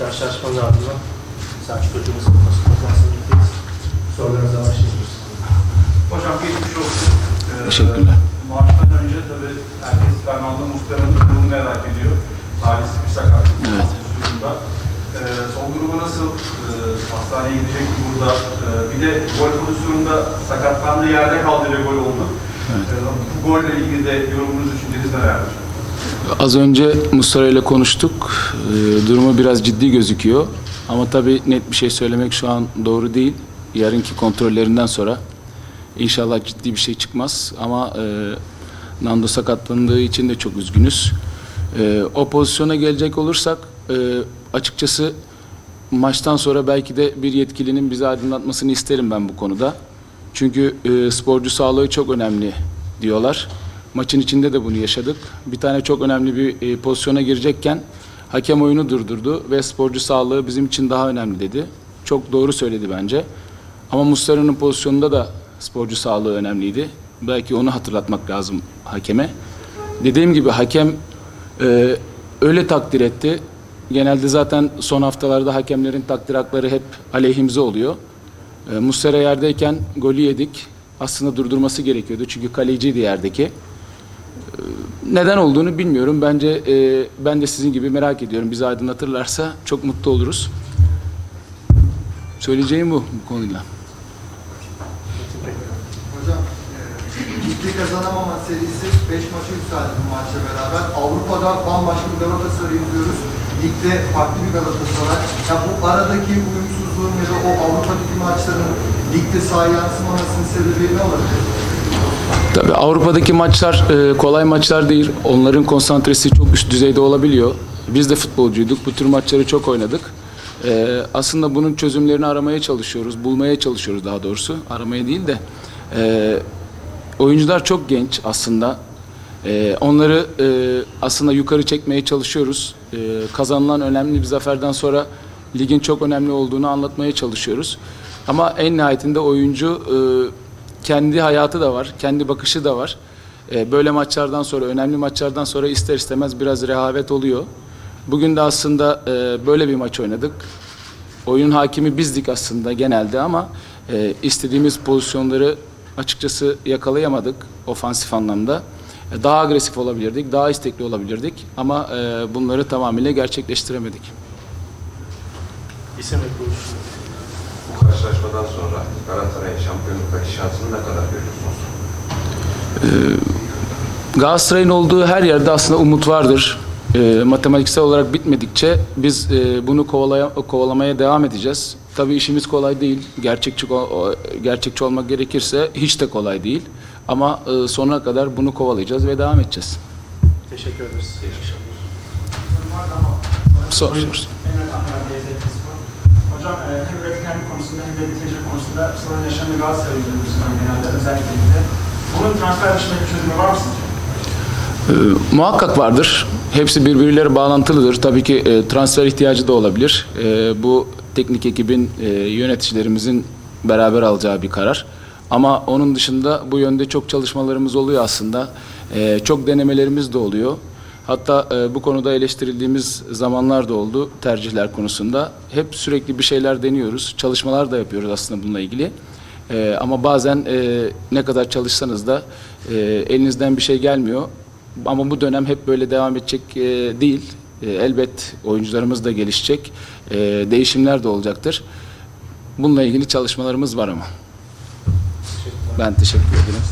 Karşılaşmanın ardından Selçuk Hocamızın basın toplantısını birlikteyiz. Sorularınıza başlayabiliriz. Hocam geçmiş olsun. Ee, Teşekkürler. Maçtan önce tabii herkes Fernando Muhtar'ın durumunu merak ediyor. Talihsiz bir sakatlık Evet. durumda. Ee, son durumu nasıl? Ee, hastaneye gidecek burada? Ee, bir de gol pozisyonunda sakatlandığı yerde kaldı ve gol oldu. Ee, bu golle ilgili de yorumunuz, düşünceniz nelerdir? Az önce Mustafa ile konuştuk. Ee, durumu biraz ciddi gözüküyor. Ama tabii net bir şey söylemek şu an doğru değil. Yarınki kontrollerinden sonra inşallah ciddi bir şey çıkmaz. Ama e, Nando sakatlandığı için de çok üzgünüz. E, o pozisyona gelecek olursak e, açıkçası maçtan sonra belki de bir yetkilinin bizi aydınlatmasını isterim ben bu konuda. Çünkü e, sporcu sağlığı çok önemli diyorlar. Maçın içinde de bunu yaşadık. Bir tane çok önemli bir e, pozisyona girecekken hakem oyunu durdurdu ve sporcu sağlığı bizim için daha önemli dedi. Çok doğru söyledi bence. Ama Muslera'nın pozisyonunda da sporcu sağlığı önemliydi. Belki onu hatırlatmak lazım hakeme. Dediğim gibi hakem e, öyle takdir etti. Genelde zaten son haftalarda hakemlerin takdir hakları hep aleyhimize oluyor. E, Muslera yerdeyken golü yedik. Aslında durdurması gerekiyordu çünkü kaleciydi yerdeki. E, neden olduğunu bilmiyorum. Bence e, ben de sizin gibi merak ediyorum. Bizi aydınlatırlarsa çok mutlu oluruz. Söyleyeceğim bu bu konuyla. Hocam, e, ligde kazanamama serisi 5 maça yükseldi bu maçla beraber. Avrupa'da bambaşka bir Galatasaray izliyoruz. Ligde farklı bir Galatasaray. Ya bu aradaki uyumsuzluğun ya da o Avrupa'daki maçların ligde sahaya yansımamasının sebebi ne olabilir? Tabii Avrupa'daki maçlar e, kolay maçlar değil. Onların konsantresi çok üst düzeyde olabiliyor. Biz de futbolcuyduk. Bu tür maçları çok oynadık. E, aslında bunun çözümlerini aramaya çalışıyoruz. Bulmaya çalışıyoruz daha doğrusu. Aramaya değil de. E, oyuncular çok genç aslında. E, onları e, aslında yukarı çekmeye çalışıyoruz. E, kazanılan önemli bir zaferden sonra ligin çok önemli olduğunu anlatmaya çalışıyoruz. Ama en nihayetinde oyuncu e, kendi hayatı da var, kendi bakışı da var. E, böyle maçlardan sonra, önemli maçlardan sonra ister istemez biraz rehavet oluyor. Bugün de aslında e, böyle bir maç oynadık. Oyunun hakimi bizdik aslında genelde ama e, istediğimiz pozisyonları açıkçası yakalayamadık ofansif anlamda. E, daha agresif olabilirdik, daha istekli olabilirdik ama bunları tamamıyla gerçekleştiremedik. İsim ve karşılaşmadan sonra Galatasaray'ın şampiyonluktaki şansını ne kadar görüyorsunuz? Galatasaray'ın olduğu her yerde aslında umut vardır. E, matematiksel olarak bitmedikçe biz e, bunu kovalaya, kovalamaya devam edeceğiz. Tabii işimiz kolay değil. Gerçekçi gerçekçi olmak gerekirse hiç de kolay değil. Ama e, sonuna kadar bunu kovalayacağız ve devam edeceğiz. Teşekkür ederiz. Sor, sor. Hocam üretkenlik konusunda bitirici konusunda yaşayan bir Galatasaray üzerinden genelde özellikle. Bunun transfer dışında bir çözümü var mı? E, muhakkak vardır. Hepsi birbirleriyle bağlantılıdır. Tabii ki e, transfer ihtiyacı da olabilir. E, bu teknik ekibin, e, yöneticilerimizin beraber alacağı bir karar. Ama onun dışında bu yönde çok çalışmalarımız oluyor aslında. E, çok denemelerimiz de oluyor. Hatta e, bu konuda eleştirildiğimiz zamanlar da oldu tercihler konusunda. Hep sürekli bir şeyler deniyoruz. Çalışmalar da yapıyoruz aslında bununla ilgili. E, ama bazen e, ne kadar çalışsanız da e, elinizden bir şey gelmiyor. Ama bu dönem hep böyle devam edecek e, değil. E, elbet oyuncularımız da gelişecek. E, değişimler de olacaktır. Bununla ilgili çalışmalarımız var ama. Ben teşekkür ederim.